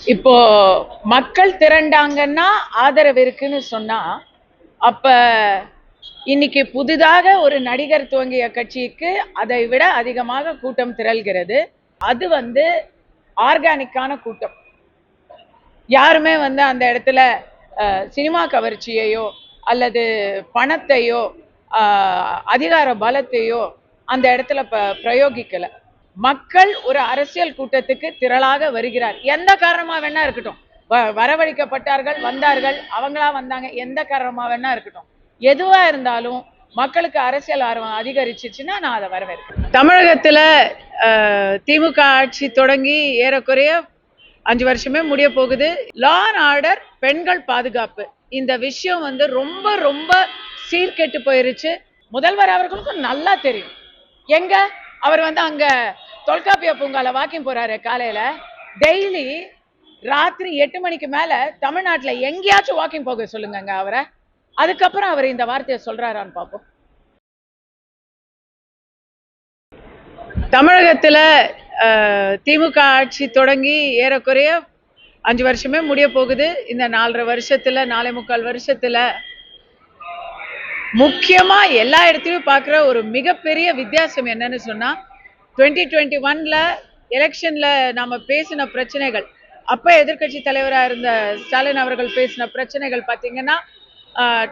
இப்போ மக்கள் திரண்டாங்கன்னா ஆதரவு இருக்குன்னு சொன்னா அப்ப இன்னைக்கு புதிதாக ஒரு நடிகர் துவங்கிய கட்சிக்கு அதை விட அதிகமாக கூட்டம் திரள்கிறது. அது வந்து ஆர்கானிக்கான கூட்டம். யாருமே வந்து அந்த இடத்துல சினிமா கவர்ச்சியையோ அல்லது பணத்தையோ அதிகார பலத்தையோ அந்த இடத்துல ப பிரயோகிக்கலை. மக்கள் ஒரு அரசியல் கூட்டத்துக்கு திரளாக வருகிறார். எந்த காரணமா வேணா இருக்கட்டும். வ- வரவழைக்கப்பட்டார்கள் வந்தார்கள் அவங்களா வந்தாங்க எந்த காரணமா வேணா இருக்கட்டும். எதுவா இருந்தாலும் மக்களுக்கு அரசியல் ஆர்வம் அதிகரிச்சிச்சுன்னா நான் அதை வரவேற்கிறேன். தமிழகத்துல திமுக ஆட்சி தொடங்கி ஏறக்குறைய அஞ்சு வருஷமே முடிய போகுது. லா அண்ட் ஆர்டர் பெண்கள் பாதுகாப்பு. இந்த விஷயம் வந்து ரொம்ப ரொம்ப சீர்கெட்டு போயிருச்சு. முதல்வர் அவர்களுக்கும் நல்லா தெரியும். எங்க? அவர் வந்து அங்க தொல்காப்பிய பூங்கால வாக்கிங் போறாரு காலையில. டெய்லி ராத்திரி எட்டு மணிக்கு மேல தமிழ்நாட்டுல எங்கேயாச்சும் வாக்கிங் போக சொல்லுங்கங்க அவரை. அதுக்கப்புறம் அவர் இந்த வார்த்தையை சொல்றாரான்னு பார்ப்போம். தமிழகத்துல திமுக ஆட்சி தொடங்கி ஏறக்குறைய அஞ்சு வருஷமே முடிய போகுது. இந்த நாலரை வருஷத்துல நாலே முக்கால் வருஷத்துல முக்கியமா எல்லா இடத்துலயும் பாக்குற ஒரு மிகப்பெரிய வித்தியாசம் என்னன்னு சொன்னா டுவெண்ட்டி டுவெண்ட்டி ஒன்ல எலெக்ஷன்ல நாம பேசின பிரச்சனைகள் அப்ப எதிர்க்கட்சி தலைவராக இருந்த ஸ்டாலின் அவர்கள் பேசின பிரச்சனைகள் பார்த்தீங்கன்னா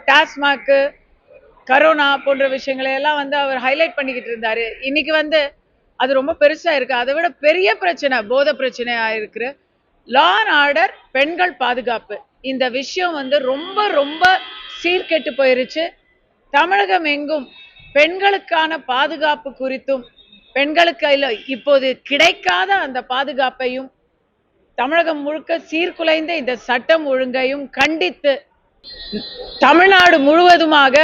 டாஸ்மாக்கு கரோனா போன்ற விஷயங்களை எல்லாம் வந்து அவர் ஹைலைட் பண்ணிக்கிட்டு இருந்தாரு. இன்னைக்கு வந்து அது ரொம்ப பெருசா இருக்கு. அதை விட பெரிய பிரச்சனை போத பிரச்சனையா இருக்கு லா அண்ட் ஆர்டர் பெண்கள் பாதுகாப்பு. இந்த விஷயம் வந்து ரொம்ப ரொம்ப சீர்கெட்டு போயிருச்சு. தமிழகம் எங்கும் பெண்களுக்கான பாதுகாப்பு குறித்தும் பெண்களுக்கு இல்ல இப்போது கிடைக்காத அந்த பாதுகாப்பையும் தமிழகம் முழுக்க சீர்குலைந்த இந்த சட்டம் ஒழுங்கையும் கண்டித்து தமிழ்நாடு முழுவதுமாக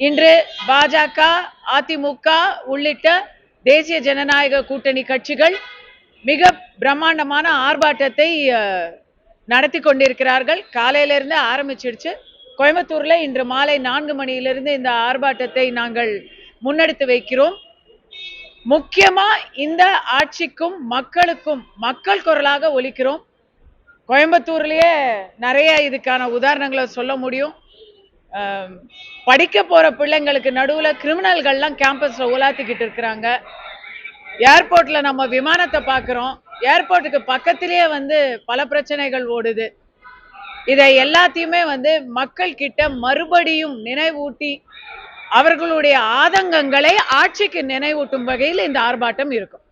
இன்று பாஜக அதிமுக உள்ளிட்ட தேசிய ஜனநாயக கூட்டணி கட்சிகள் மிக பிரம்மாண்டமான ஆர்ப்பாட்டத்தை அஹ், நடத்தி கொண்டிருக்கிறார்கள். காலையிலிருந்து ஆரம்பிச்சிடுச்சு. கோயம்புத்தூர்ல இன்று மாலை நான்கு மணியிலிருந்து இந்த ஆர்ப்பாட்டத்தை நாங்கள் முன்னெடுத்து வைக்கிறோம். முக்கியமா இந்த ஆட்சிக்கும் மக்களுக்கும் மக்கள் குரலாக ஒலிக்கிறோம். கோயம்புத்தூர்லயே நிறைய இதுக்கான உதாரணங்களை சொல்ல முடியும். படிக்க போற பிள்ளைங்களுக்கு நடுவுல கிரிமினல்கள்லாம் கேம்பஸ்ல உலாத்திக்கிட்டு இருக்கிறாங்க. ஏர்போர்ட்ல நம்ம விமானத்தை பார்க்குறோம். ஏர்போர்ட்டுக்கு பக்கத்திலேயே வந்து பல பிரச்சனைகள் ஓடுது. இதை எல்லாத்தையுமே வந்து மக்கள் கிட்ட மறுபடியும் நினைவூட்டி அவர்களுடைய ஆதங்கங்களை ஆட்சிக்கு நினைவூட்டும் வகையில் இந்த ஆர்ப்பாட்டம் இருக்கும்.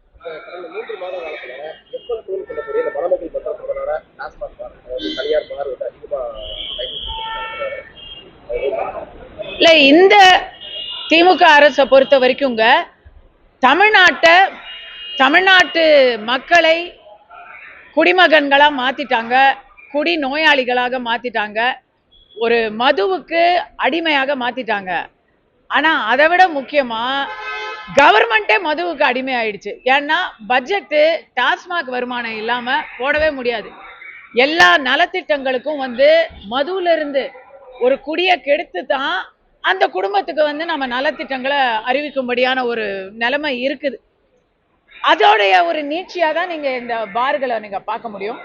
இல்லை இந்த திமுக அரசை பொறுத்த வரைக்குங்க தமிழ்நாட்டை தமிழ்நாட்டு மக்களை குடிமகன்களாக மாற்றிட்டாங்க குடி நோயாளிகளாக மாற்றிட்டாங்க ஒரு மதுவுக்கு அடிமையாக மாற்றிட்டாங்க ஆனா அதை விட முக்கியமா கவர்மெண்ட்டே மதுவுக்கு அடிமை ஆயிடுச்சு ஏன்னா பட்ஜெட்டு டாஸ்மாக் வருமானம் இல்லாம போடவே முடியாது. எல்லா நலத்திட்டங்களுக்கும் வந்து மதுவுல இருந்து ஒரு குடியை கெடுத்து தான் அந்த குடும்பத்துக்கு வந்து நம்ம நலத்திட்டங்களை அறிவிக்கும்படியான ஒரு நிலைமை இருக்குது. அதோடைய ஒரு நீட்சியாக தான் நீங்கள் இந்த பார்களை நீங்கள் பார்க்க முடியும்.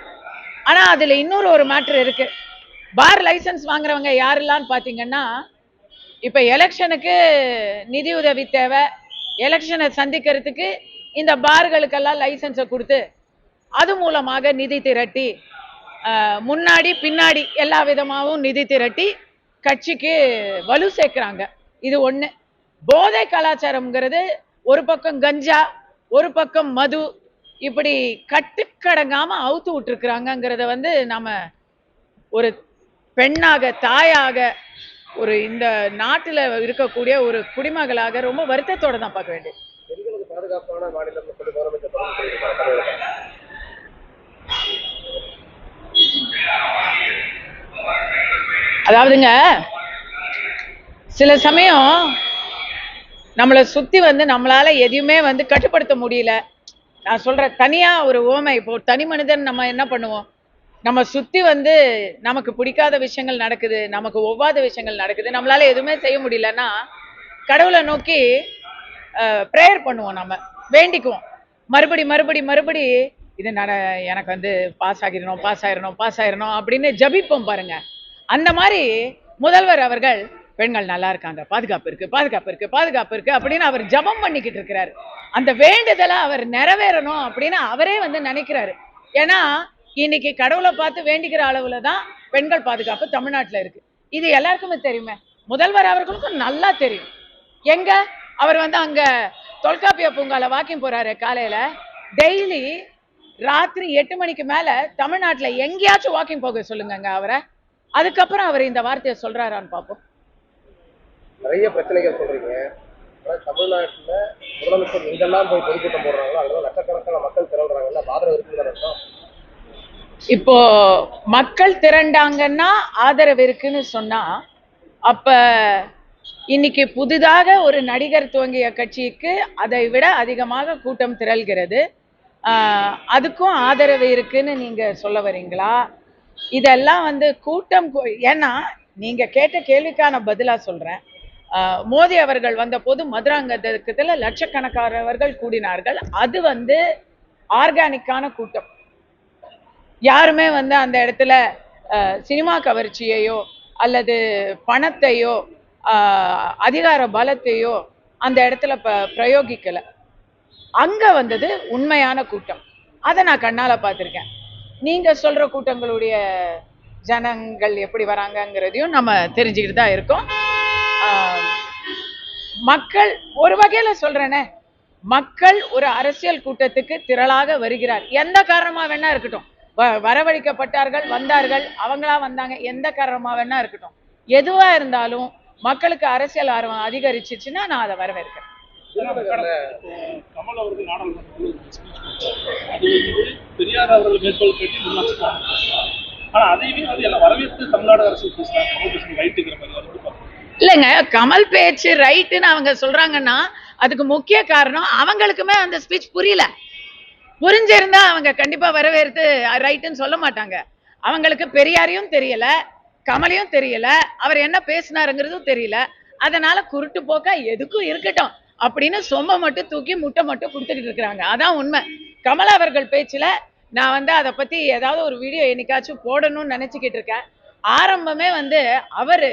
ஆனால் அதில் இன்னொரு ஒரு மேட்ரு இருக்குது பார் லைசன்ஸ் வாங்குறவங்க யாரெல்லாம் பார்த்தீங்கன்னா இப்ப எலெக்ஷனுக்கு நிதி உதவி தேவை. எலெக்ஷனை சந்திக்கிறதுக்கு இந்த பார்களுக்கெல்லாம் லைசன்ஸை கொடுத்து அது மூலமாக நிதி திரட்டி ஆஹ், முன்னாடி பின்னாடி எல்லா விதமாகவும் நிதி திரட்டி கட்சிக்கு வலு சேர்க்குறாங்க. இது ஒன்று போதை கலாச்சாரம்ங்கிறது ஒரு பக்கம் கஞ்சா ஒரு பக்கம் மது இப்படி கட்டுக்கடங்காம அவுத்து விட்டுருக்குறாங்கங்கிறத வந்து நம்ம ஒரு பெண்ணாக தாயாக ஒரு இந்த நாட்டுல இருக்கக்கூடிய ஒரு குடிமகளாக ரொம்ப வருத்தத்தோட தான் பார்க்க வேண்டியது. அதாவதுங்க சில சமயம் நம்மளை சுத்தி வந்து நம்மளால எதையுமே வந்து கட்டுப்படுத்த முடியல. நான் சொல்றேன் தனியா ஒரு ஓமை இப்போ தனி மனிதன் நம்ம என்ன பண்ணுவோம்? நம்ம சுற்றி வந்து நமக்கு பிடிக்காத விஷயங்கள் நடக்குது நமக்கு ஒவ்வாத விஷயங்கள் நடக்குது. நம்மளால் எதுவுமே செய்ய முடியலன்னா கடவுளை நோக்கி ப்ரேயர் பண்ணுவோம் நம்ம வேண்டிக்குவோம். மறுபடி மறுபடி மறுபடி இது நட எனக்கு வந்து பாஸ் ஆகிடணும் பாஸ் ஆயிடணும் பாஸ் ஆயிடணும் அப்படின்னு ஜபிப்போம் பாருங்க. அந்த மாதிரி முதல்வர் அவர்கள் பெண்கள் நல்லா இருக்காங்க பாதுகாப்பு இருக்கு பாதுகாப்பு இருக்கு பாதுகாப்பு இருக்கு அப்படின்னு அவர் ஜபம் பண்ணிக்கிட்டு இருக்கிறாரு. அந்த வேண்டுதலை அவர் நிறைவேறணும் அப்படின்னு அவரே வந்து நினைக்கிறாரு. ஏன்னா இன்னைக்கு கடவுளை பார்த்து வேண்டிக்கிற அளவுல தான் பெண்கள் பாதுகாப்பு தமிழ்நாட்டுல இருக்கு. இது எல்லாருக்குமே தெரியுமே. முதல்வர் அவர்களுக்கும் நல்லா தெரியும். எங்க? அவர் வந்து அங்க தொல்காப்பிய பூங்கால வாக்கிங் போறாரு காலையில. டெய்லி ராத்திரி எட்டு மணிக்கு மேல தமிழ்நாட்டுல எங்கேயாச்சும் வாக்கிங் போக சொல்லுங்க அவரை. அதுக்கப்புறம் அவர் இந்த வார்த்தையை சொல்றாரான்னு பார்ப்போம். நிறைய பிரச்சனைகள் சொல்றீங்க. தமிழ்நாட்டில் முதலமைச்சர் எங்கெல்லாம் போய் பொதுக்கூட்டம் போடுறாங்களோ அதெல்லாம் லட்சக்கணக்கான மக்கள் திரள்றாங்கல்ல ஆதரவு இருக்குங்கிற அர்த்தம்? இப்போ மக்கள் திரண்டாங்கன்னா ஆதரவு இருக்குன்னு சொன்னா அப்ப இன்னைக்கு புதிதாக ஒரு நடிகர் துவங்கிய கட்சிக்கு அதை விட அதிகமாக கூட்டம் திரள்கிறது. அதுக்கும் ஆதரவு இருக்குன்னு நீங்க சொல்ல வரீங்களா? இதெல்லாம் வந்து கூட்டம் ஏன்னா நீங்க கேட்ட கேள்விக்கான பதிலா சொல்றேன். மோதி மோடி அவர்கள் வந்தபோது மதுராங்கத்தில் லட்சக்கணக்கானவர்கள் கூடினார்கள். அது வந்து ஆர்கானிக்கான கூட்டம். யாருமே வந்து அந்த இடத்துல சினிமா கவர்ச்சியையோ அல்லது பணத்தையோ அதிகார பலத்தையோ அந்த இடத்துல ப பிரயோகிக்கலை. அங்க வந்தது உண்மையான கூட்டம். அதை நான் கண்ணால பார்த்துருக்கேன். நீங்க சொல்ற கூட்டங்களுடைய ஜனங்கள் எப்படி வராங்கங்கிறதையும் நம்ம தெரிஞ்சுக்கிட்டு தான் இருக்கோம். மக்கள் ஒரு வகையில சொல்றேனே மக்கள் ஒரு அரசியல் கூட்டத்துக்கு திரளாக வருகிறார். எந்த காரணமாக வேணா இருக்கட்டும். வரவழைக்கப்பட்டார்கள் வந்தார்கள் அவங்களா வந்தாங்க எந்த காரணமா வேணா இருக்கட்டும். எதுவா இருந்தாலும் மக்களுக்கு அரசியல் ஆர்வம் அதிகரிச்சிச்சுன்னா நான் அதை வரவேற்கிறேன். கமல் அவர்கள் நாடாளுமன்றத்தில் ஒரு ஸ்பீச் கொடுத்தாரு. அது வந்து பெரியார் அவர்கள் மேற்கோள் காட்டி முன்னாள் ஆனா அதையுமே வந்து எல்லாம் வரவேற்று தமிழ்நாடு அரசு பேசுறாங்க. கமல் பேசுறது ரைட்டுங்கிற மாதிரி அதை எப்படி பார்க்கணும்? இல்லைங்க கமல் பேச்சு ரைட்டுன்னு அவங்க சொல்றாங்கன்னா அதுக்கு முக்கிய காரணம் அவங்களுக்குமே அந்த ஸ்பீச் புரியல. புரிஞ்சிருந்தா அவங்க கண்டிப்பா வரவேற்று ரைட்டுன்னு சொல்ல மாட்டாங்க. அவங்களுக்கு பெரியாரையும் தெரியல கமலையும் தெரியல அவர் என்ன பேசினாருங்கிறதும் தெரியல. அதனால குருட்டு போக்கா எதுக்கும் இருக்கட்டும் அப்படின்னு சொம்ப மட்டும் தூக்கி முட்டை மட்டும் கொடுத்துட்டு இருக்கிறாங்க. அதான் உண்மை. கமல் அவர்கள் பேச்சுல நான் வந்து அதை பத்தி ஏதாவது ஒரு வீடியோ என்னைக்காச்சும் போடணும்னு நினைச்சுக்கிட்டு இருக்கேன். ஆரம்பமே வந்து அவரு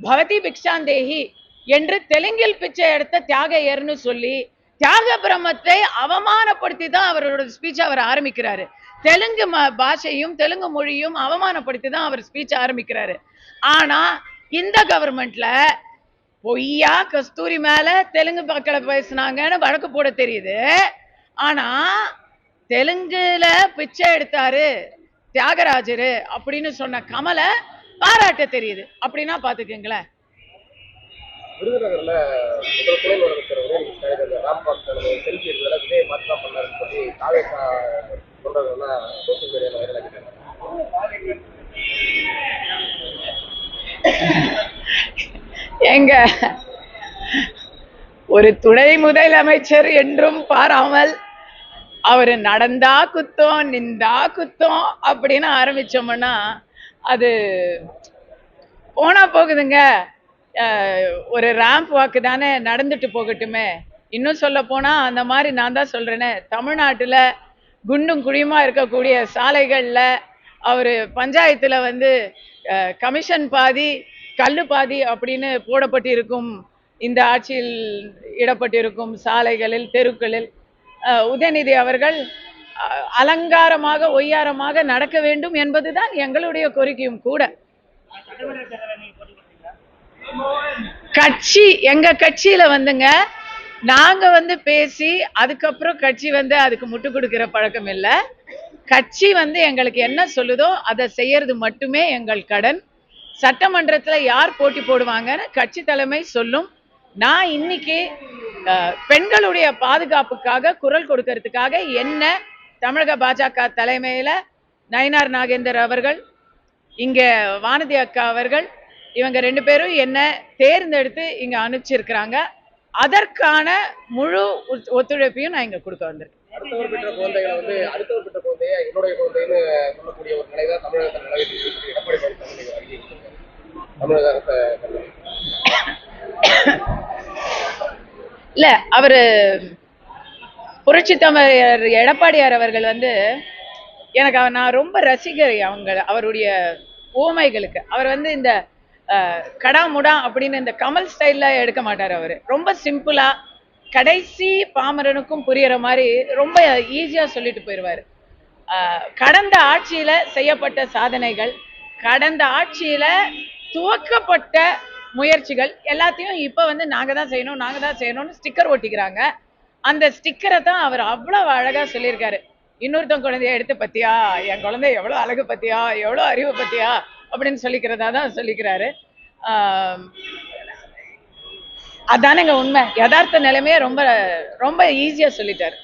பவதி பிக்ஷாந்தேகி என்று தெலுங்கில் பிச்சை எடுத்த தியாக ஏர்னு சொல்லி தியாக பிரம்மத்தை அவமானப்படுத்தி தான் அவரோட ஸ்பீச் அவர் ஆரம்பிக்கிறாரு. தெலுங்கு ம- பாஷையும் தெலுங்கு மொழியும் அவமானப்படுத்தி தான் அவர் ஸ்பீச் ஆரம்பிக்கிறாரு. ஆனா இந்த கவர்மெண்ட்ல பொய்யா கஸ்தூரி மேல தெலுங்கு மக்களை பேசுனாங்கன்னு வழக்கு போட தெரியுது. ஆனா தெலுங்குல பிச்சை எடுத்தாரு தியாகராஜரு அப்படின்னு சொன்ன கமலை பாராட்ட தெரியுது. அப்படின்னா பாத்துக்கங்களேன். விருதுநகர்ல முதல் துணை முதலமைச்சர் உதயநிதி ஸ்டாலின் அந்த ராம்பால் செல்ஃபி எடுத்ததில் விஜய் மாற்றி தான் பண்ணாருன்னு சொல்லி காவேசா சொல்றதெல்லாம் சோசியல் மீடியாவில் வைரல் ஆகிட்டாங்க எங்க? ஒரு துணை முதலமைச்சர் என்றும் பாராமல் அவரு நடந்தா குத்தம் நின்றா குத்தம் அப்படின்னு ஆரம்பிச்சோம்னா அது போனா போகுதுங்க. ஒரு ரேம்ப் வாக்கு தானே நடந்துட்டு போகட்டுமே. இன்னும் சொல்ல போனா அந்த மாதிரி நான் தான் சொல்றேனே. தமிழ்நாட்டுல குண்டும் குழியுமா இருக்கக்கூடிய சாலைகள்ல அவரு பஞ்சாயத்துல வந்து கமிஷன் பாதி கல்லு பாதி அப்படின்னு போடப்பட்டிருக்கும். இந்த ஆட்சியில் இடப்பட்டிருக்கும் சாலைகளில் தெருக்களில். உதயநிதி அவர்கள் அலங்காரமாக ஒய்யாரமாக நடக்க வேண்டும் என்பதுதான் எங்களுடைய கோரிக்கையும் கூட. கட்சி எங்க கட்சியில வந்துங்க நாங்க வந்து பேசி அதுக்கப்புறம் கட்சி வந்து அதுக்கு முட்டு கொடுக்கிற பழக்கம் இல்ல. கட்சி வந்து எங்களுக்கு என்ன சொல்லுதோ அதை செய்யறது மட்டுமே எங்கள் கடன். சட்டமன்றத்துல யார் போட்டி போடுவாங்கன்னு கட்சி தலைமை சொல்லும். நான் இன்னைக்கு பெண்களுடைய பாதுகாப்புக்காக குரல் கொடுக்கறதுக்காக என்ன தமிழக பாஜக தலைமையில நயினார் நாகேந்தர் அவர்கள் இங்க வானதி அக்கா அவர்கள் இவங்க ரெண்டு பேரும் என்ன தேர்ந்தெடுத்து இங்க அனுப்பிச்சிருக்கிறாங்க. அதற்கான முழு ஒத்து- ஒத்துழைப்பையும் நான் இங்க கொடுக்க வந்திருக்கேன். அடுத்தவர் பெற்ற குழந்தைகளை வந்து அடுத்தவர் பெற்ற குழந்தைய என்னுடைய குழந்தைன்னு சொல்லக்கூடிய ஒரு நிலை தான் தமிழகத்தில் நிலவிட்டு இருக்கு. எடப்பாடி பழனிசாமி நீங்க அறிக்கை கொடுத்திருக்காரு. தமிழக அரச கல்வி இல்ல அவரு புரட்சி தமிழர் எடப்பாடியார் அவர்கள் வந்து எனக்கு அவர் நான் ரொம்ப ரசிகர் அவங்க அவருடைய ஓமைகளுக்கு அவர் வந்து இந்த கடாமுடா கடா முடா அப்படின்னு இந்த கமல் ஸ்டைலில் எடுக்க மாட்டார் அவர். ரொம்ப சிம்பிளா கடைசி பாமரனுக்கும் புரியிற மாதிரி ரொம்ப ஈஸியாக சொல்லிட்டு போயிடுவார் கடந்த ஆட்சியில செய்யப்பட்ட சாதனைகள் கடந்த ஆட்சியில துவக்கப்பட்ட முயற்சிகள் எல்லாத்தையும் இப்போ வந்து நாங்கள் தான் செய்யணும் நாங்கள் தான் செய்யணும்னு ஸ்டிக்கர் ஒட்டிக்கிறாங்க. அந்த ஸ்டிக்கரை தான் அவர் அவ்வளோ அழகாக சொல்லியிருக்காரு. இன்னொருத்தன் குழந்தைய எடுத்து பத்தியா என் குழந்தை எவ்வளோ அழகு பத்தியா எவ்வளோ அறிவு பத்தியா அப்படின்னு சொல்லிக்கிறதா தான் சொல்லிக்கிறாரு. ஆஹ் அதானேங்க உண்மை. யதார்த்த நிலைமையே ரொம்ப ரொம்ப ஈஸியா சொல்லிட்டாரு.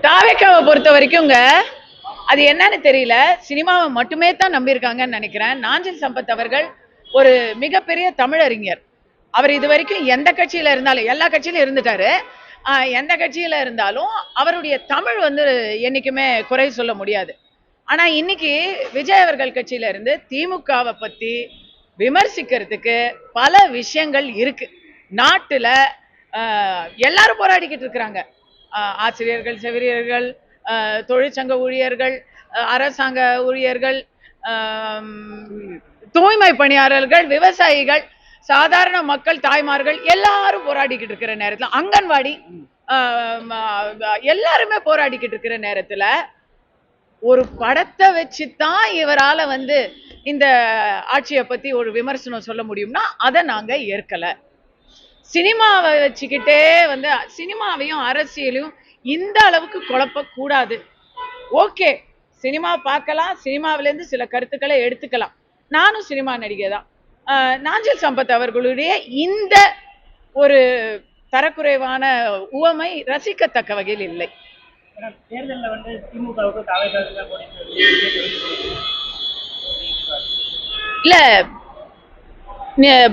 தாவேக்காவை பொறுத்த வரைக்கும்ங்க அது என்னன்னு தெரியல. சினிமாவை மட்டுமே தான் நம்பியிருக்காங்கன்னு நினைக்கிறேன். நாஞ்சில் சம்பத் அவர்கள் ஒரு மிகப்பெரிய தமிழறிஞர். அவர் இது வரைக்கும் எந்த கட்சியில இருந்தாலும் எல்லா கட்சியிலும் இருந்துட்டாரு. எந்த கட்சியில் இருந்தாலும் அவருடைய தமிழ் வந்து என்றைக்குமே குறை சொல்ல முடியாது. ஆனால் இன்னைக்கு விஜய் அவர்கள் கட்சியில இருந்து திமுகவை பற்றி விமர்சிக்கிறதுக்கு பல விஷயங்கள் இருக்குது நாட்டில் எல்லாரும் போராடிக்கிட்டு இருக்கிறாங்க. ஆசிரியர்கள் செவிலியர்கள் தொழிற்சங்க ஊழியர்கள் அரசாங்க ஊழியர்கள் தூய்மை பணியாளர்கள் விவசாயிகள் சாதாரண மக்கள் தாய்மார்கள் எல்லாரும் போராடிக்கிட்டு இருக்கிற நேரத்தில் அங்கன்வாடி எல்லாருமே போராடிக்கிட்டு இருக்கிற நேரத்தில் ஒரு படத்தை வச்சுதான் இவரால் வந்து இந்த ஆட்சியை பற்றி ஒரு விமர்சனம் சொல்ல முடியும்னா அதை நாங்கள் ஏற்கலை. சினிமாவை வச்சுக்கிட்டே வந்து சினிமாவையும் அரசியலையும் இந்த அளவுக்கு குழப்பக்கூடாது. ஓகே சினிமா பார்க்கலாம் சினிமாவிலேருந்து சில கருத்துக்களை எடுத்துக்கலாம். நானும் சினிமா நடிகை தான். நாஞ்சில் சம்பத் அவர்களுடைய இந்த ஒரு தரக்குறைவான உவமை ரசிக்கத்தக்க வகையில் இல்லை. தேர்தலில் வந்து இல்ல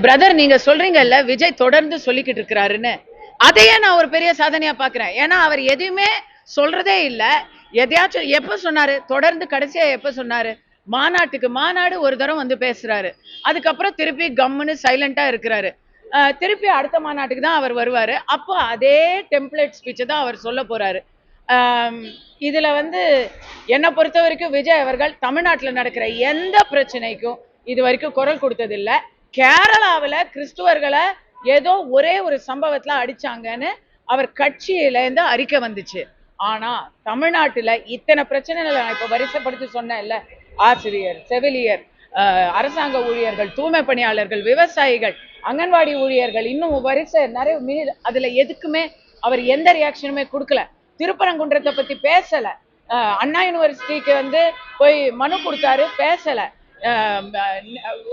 பிரதர் நீங்க சொல்றீங்கல்ல விஜய் தொடர்ந்து சொல்லிக்கிட்டு இருக்கிறாருன்னு. அதையே நான் ஒரு பெரிய சாதனையா பாக்குறேன். ஏன்னா அவர் எதையுமே சொல்றதே இல்ல. எதையாச்சும் எப்ப சொன்னாரு? தொடர்ந்து கடைசியா எப்ப சொன்னாரு? மாநாட்டுக்கு மாநாடு ஒரு தரம் வந்து பேசுறாரு. அதுக்கப்புறம் திருப்பி கம்முன்னு சைலண்டா இருக்கிறாரு. திருப்பி அடுத்த மாநாட்டுக்கு தான் அவர் வருவாரு. அப்போ அதே டெம்ப்ளேட் ஸ்பீச்சை தான் அவர் சொல்ல போறாரு. இதில் வந்து என்னை பொறுத்த வரைக்கும் விஜய் அவர்கள் தமிழ்நாட்டில் நடக்கிற எந்த பிரச்சனைக்கும் இது வரைக்கும் குரல் கொடுத்ததில்ல. கேரளாவில் கிறிஸ்துவர்களை ஏதோ ஒரே ஒரு சம்பவத்துல அடிச்சாங்கன்னு அவர் கட்சியிலேருந்து அறிக்கை வந்துச்சு. ஆனா தமிழ்நாட்டுல இத்தனை பிரச்சனைகளை நான் இப்போ வரிசைப்படுத்தி சொன்னேன்ல ஆசிரியர் செவிலியர் அரசாங்க ஊழியர்கள் தூய்மை பணியாளர்கள் விவசாயிகள் அங்கன்வாடி ஊழியர்கள் இன்னும் வரிசை நிறைய மீ அதுல எதுக்குமே அவர் எந்த ரியாக்ஷனுமே கொடுக்கல. திருப்பரங்குன்றத்தை பத்தி பேசல. அண்ணா யூனிவர்சிட்டிக்கு வந்து போய் மனு கொடுத்தாரு பேசல.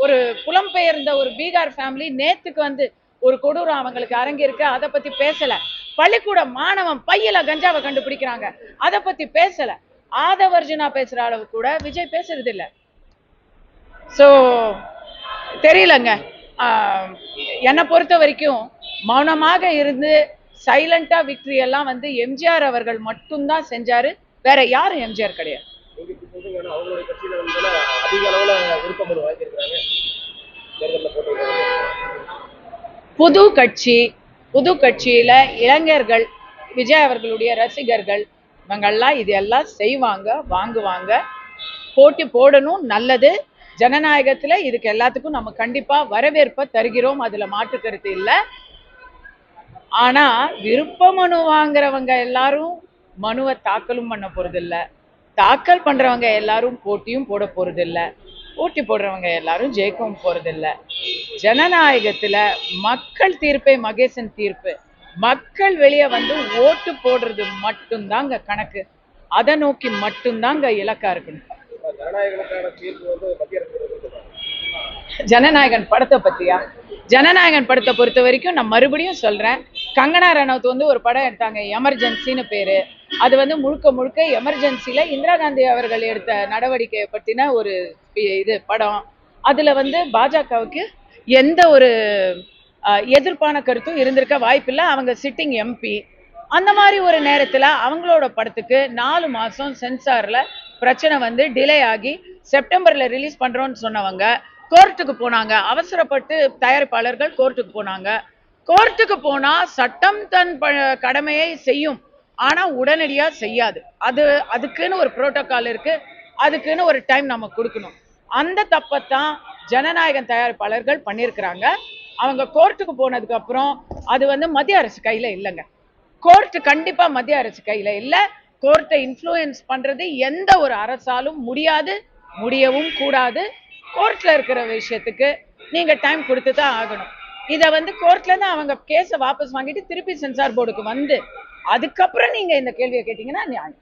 ஒரு புலம்பெயர்ந்த ஒரு பீகார் ஃபேமிலி நேத்துக்கு வந்து ஒரு கொடூரம் அவங்களுக்கு அரங்கிருக்கு அதை பத்தி பேசல. பள்ளிக்கூட மாணவன் பையில கஞ்சாவை கண்டுபிடிக்கிறாங்க அதை பத்தி பேசல. ஆதவர்ஜுனா பேசுற அளவு கூட விஜய் பேசுறது இல்ல சோ தெரியலங்க. ஆஹ், என்னை பொறுத்த வரைக்கும் மௌனமாக இருந்து சைலண்டா விக்டரி எல்லாம் வந்து எம்ஜிஆர் அவர்கள் மட்டும்தான் செஞ்சாரு. வேற யாரும் எம்ஜிஆர் கிடையாது. புது கட்சி புது கட்சியில இளைஞர்கள் விஜய் அவர்களுடைய ரசிகர்கள் இவங்கெல்லாம் இதெல்லாம் செய்வாங்க வாங்குவாங்க. போட்டி போடணும் நல்லது. ஜனநாயகத்துல இதுக்கு எல்லாத்துக்கும் நம்ம கண்டிப்பா வரவேற்பை தருகிறோம். அதுல மாற்று கருத்து இல்லை. ஆனா விருப்ப மனு வாங்குறவங்க எல்லாரும் மனுவை தாக்கலும் பண்ண போகிறதில்ல தாக்கல் பண்றவங்க எல்லாரும் போட்டியும் போட போறதில்ல. போட்டி போடுறவங்க எல்லாரும் ஜெயிக்கவும் போறதில்ல. ஜனநாயகத்துல மக்கள் தீர்ப்பே மகேசன் தீர்ப்பு. மக்கள் வெளியே வந்து ஓட்டு போடுறது மட்டும்தாங்க கணக்கு. அதை நோக்கி மட்டும்தாங்க இலக்கா இருக்கணும். ஜனநாயகன் படத்தை பத்தியா? ஜனநாயகன் படத்தை பொறுத்த வரைக்கும் நான் மறுபடியும் சொல்றேன். கங்கனா ரனௌத் வந்து ஒரு படம் எடுத்தாங்க எமர்ஜென்சின்னு பேரு. அது வந்து முழுக்க முழுக்க எமர்ஜென்சியில இந்திரா காந்தி அவர்கள் எடுத்த நடவடிக்கையை பத்தின ஒரு இது படம். அதுல வந்து பாஜகவுக்கு எந்த ஒரு எதிர்ப்பான கருத்தும் இருந்திருக்க வாய்ப்பில்லை. அவங்க சிட்டிங் எம்பி அந்த மாதிரி ஒரு நேரத்துல அவங்களோட படத்துக்கு நாலு மாசம் சென்சார்ல பிரச்சனை வந்து டிலே ஆகி செப்டம்பர்ல ரிலீஸ் பண்றோம்னு சொன்னவங்க கோர்ட்டுக்கு போனாங்க. அவசரப்பட்டு தயாரிப்பாளர்கள் கோர்ட்டுக்கு போனாங்க. கோர்ட்டுக்கு போனா சட்டம் தன் ப- கடமையை செய்யும். ஆனா உடனடியா செய்யாது. அது அதுக்குன்னு ஒரு புரோட்டோகால் இருக்கு. அதுக்குன்னு ஒரு டைம் நம்ம கொடுக்கணும். அந்த தப்பை தான் ஜனநாயகம் தயாரிப்பாளர்கள் பண்ணியிருக்கிறாங்க. அவங்க கோர்ட்டுக்கு போனதுக்கு அப்புறம் அது வந்து மத்திய அரசு கையில இல்லைங்க. கோர்ட் கண்டிப்பா மத்திய அரசு கையில இல்ல. கோர்ட்டை இன்ஃப்ளூயன்ஸ் பண்றது எந்த ஒரு அரசாலும் முடியாது முடியவும் கூடாது. கோர்ட்ல இருக்கிற விஷயத்துக்கு நீங்க டைம் கொடுத்து தான் ஆகணும். இதை வந்து கோர்ட்ல இருந்து அவங்க கேஸை வாபஸ் வாங்கிட்டு திருப்பி சென்சார் போர்டுக்கு வந்து அதுக்கப்புறம் நீங்க இந்த கேள்வியை கேட்டீங்கன்னா நியாயம்.